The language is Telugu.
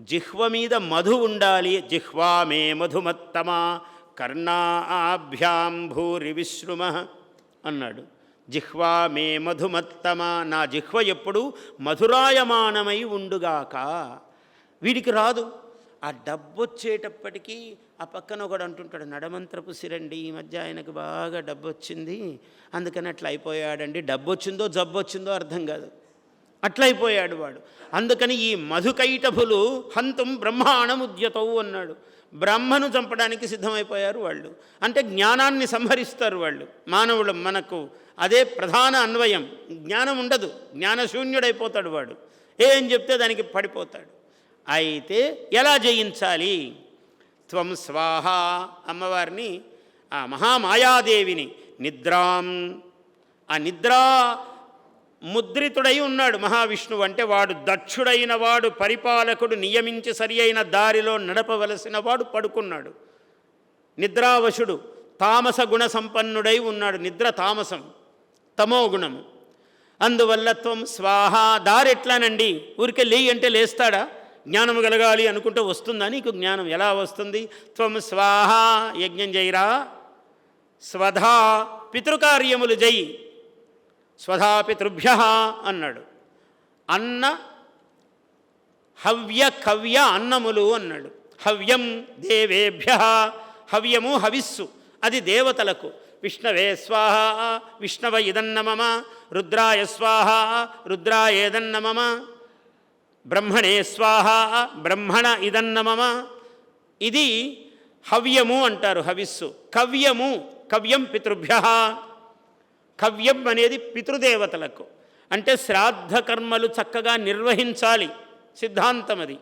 జిహ్వ మీద మధు ఉండాలి. జిహ్వా మే మధుమత్తమా. కర్ణాభ్యాం భూరి విశ్రుమ అన్నాడు. జిహ్వా మే మధుమత్తమా. నా జిహ్వ ఎప్పుడు మధురాయమానమై ఉండుగాక. వీడికి రాదు. ఆ డబ్బు వచ్చేటప్పటికీ ఆ పక్కన ఒకడు అంటుంటాడు నడమంత్రపు సిరండి ఈ మధ్య ఆయనకు బాగా డబ్బు వచ్చింది అందుకని అట్లా అయిపోయాడండి. డబ్బు వచ్చిందో జబ్బు వచ్చిందో అర్థం కాదు. అట్లయిపోయాడు వాడు. అందుకని ఈ మధుకైటభులు హంతం బ్రహ్మాణముద్యతవు అన్నాడు. బ్రహ్మను చంపడానికి సిద్ధమైపోయారు వాళ్ళు. అంటే జ్ఞానాన్ని సంహరిస్తారు వాళ్ళు. మానవులు మనకు అదే ప్రధాన అన్వయం. జ్ఞానం ఉండదు. జ్ఞానశూన్యుడైపోతాడు వాడు. ఏం చెప్తే దానికి పడిపోతాడు. అయితే ఎలా జయించాలి? త్వం స్వాహ అమ్మవారిని ఆ మహామాయాదేవిని నిద్రాం. ఆ నిద్రా ముద్రితుడై ఉన్నాడు మహావిష్ణువు అంటే వాడు దక్షుడైన వాడు పరిపాలకుడు నియమించి సరి అయిన దారిలో నడపవలసిన వాడు పడుకున్నాడు. నిద్రావశుడు తామస గుణ సంపన్నుడై ఉన్నాడు. నిద్ర తామసం తమో గుణము. అందువల్ల త్వం స్వాహ దారెట్లానండి? ఊరికే లేయి అంటే లేస్తాడా? జ్ఞానం కలగాలి అనుకుంటే వస్తుందా నీకు జ్ఞానం? ఎలా వస్తుంది? త్వం స్వాహ యజ్ఞం చేయరా స్వధా పితృకార్యములు జై. స్వధాపితృభ్య అన్నాడు. అన్న హవ్య కవ్య అన్నములు అన్నాడు. హవ్యం దేవేభ్య హవ్యము హవిస్సు అది దేవతలకు. విష్ణవే స్వాహ విష్ణవ ఇదన్న మమ రుద్రాయ స్వాహ రుద్రాయేదన్న మమ బ్రహ్మణే స్వాహ బ్రహ్మణ ఇదన్న మమ. ఇది హవ్యము అంటారు హవిస్సు. కవ్యము కవ్యం పితృభ్య కవ్యం అనేది పితృదేవతలకు. అంటే శ్రాద్ధ కర్మలు చక్కగా నిర్వహించాలి. సిద్ధాంతం అది